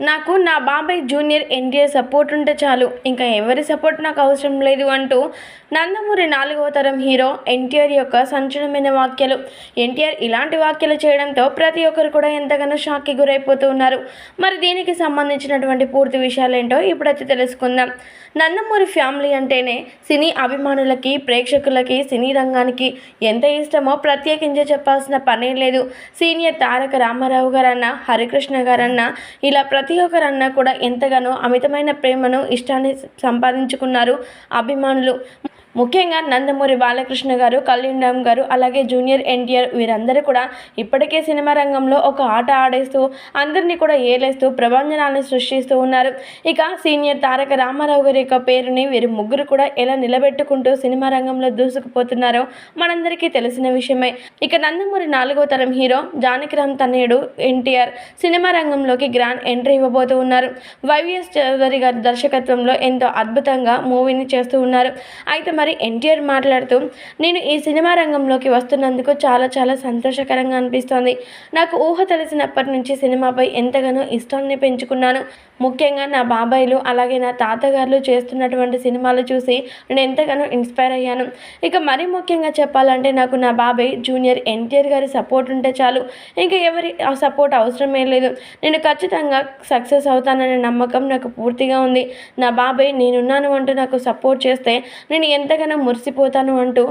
నాకు నా బాబాయ్ జూనియర్ ఎన్టీఆర్ సపోర్ట్ ఉంటే చాలు ఇంకా ఎవరి సపోర్ట్ నాకు అవసరం లేదు అంటూ నందమూరి నాలుగవ తరం హీరో ఎన్టీఆర్ యొక్క సంచలనమైన వ్యాఖ్యలు. ఎన్టీఆర్ ఇలాంటి వ్యాఖ్యలు చేయడంతో ప్రతి ఒక్కరు కూడా ఎంతగానో షాక్కి గురైపోతూ ఉన్నారు. మరి దీనికి సంబంధించినటువంటి పూర్తి విషయాలు ఏంటో ఇప్పుడైతే తెలుసుకుందాం. నందమూరి ఫ్యామిలీ అంటేనే సినీ అభిమానులకి ప్రేక్షకులకి సినీ రంగానికి ఎంత ఇష్టమో ప్రత్యేకించి చెప్పాల్సిన పనే లేదు. సీనియర్ తారక రామారావు గారన్న హరికృష్ణ గారన్న ఇలా ప్రతి ఒక్కరన్నా కూడా ఎంతగానో అమితమైన ప్రేమను ఇష్టాన్ని సంపాదించుకున్నారు. అభిమానులు ముఖ్యంగా నందమూరి బాలకృష్ణ గారు కళ్యాణ్ గారు అలాగే జూనియర్ ఎన్టీఆర్ వీరందరూ కూడా ఇప్పటికే సినిమా రంగంలో ఒక ఆట ఆడేస్తూ అందరినీ కూడా ఏలేస్తూ ప్రభంజనాలను సృష్టిస్తూ ఉన్నారు. ఇక సీనియర్ తారక రామారావు గారి యొక్క పేరుని వీరు ముగ్గురు కూడా ఎలా నిలబెట్టుకుంటూ సినిమా రంగంలో దూసుకుపోతున్నారో మనందరికీ తెలిసిన విషయమే. ఇక నందమూరి నాలుగో తరం హీరో జానకిరామ్ తనయుడు ఎన్టీఆర్ సినిమా రంగంలోకి గ్రాండ్ ఎంట్రీ ఇవ్వబోతూ ఉన్నారు. వైవిఎస్ చౌదరి గారి దర్శకత్వంలో ఎంతో అద్భుతంగా మూవీని చేస్తూ ఉన్నారు. అయితే మరి ఎన్టీఆర్ మాట్లాడుతూ నేను ఈ సినిమా రంగంలోకి వస్తున్నందుకు చాలా చాలా సంతోషకరంగా అనిపిస్తోంది. నాకు ఊహ తెలిసినప్పటి నుంచి సినిమాపై ఎంతగానో ఇష్టాన్ని పెంచుకున్నాను. ముఖ్యంగా నా బాబాయిలు అలాగే నా తాతగారులు చేస్తున్నటువంటి సినిమాలు చూసి నేను ఎంతగానో ఇన్స్పైర్ అయ్యాను. ఇక మరీ ముఖ్యంగా చెప్పాలంటే నాకు నా బాబాయ్ జూనియర్ ఎన్టీఆర్ గారి సపోర్ట్ ఉంటే చాలు. ఇంకా ఎవరి ఆ సపోర్ట్ అవసరమే లేదు. నేను ఖచ్చితంగా సక్సెస్ అవుతాననే నమ్మకం నాకు పూర్తిగా ఉంది. నా బాబాయ్ నేనున్నాను అంటూ నాకు సపోర్ట్ చేస్తే నేను ఎంతగానో మురిసిపోతాను అంటూ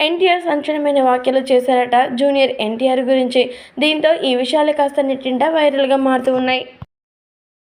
ఎన్టీఆర్ సంచలనమైన వ్యాఖ్యలు చేశారట జూనియర్ ఎన్టీఆర్ గురించి. దీంతో ఈ విషయాలు కాస్త నెట్టింట వైరల్గా మారుతూ ఉన్నాయి.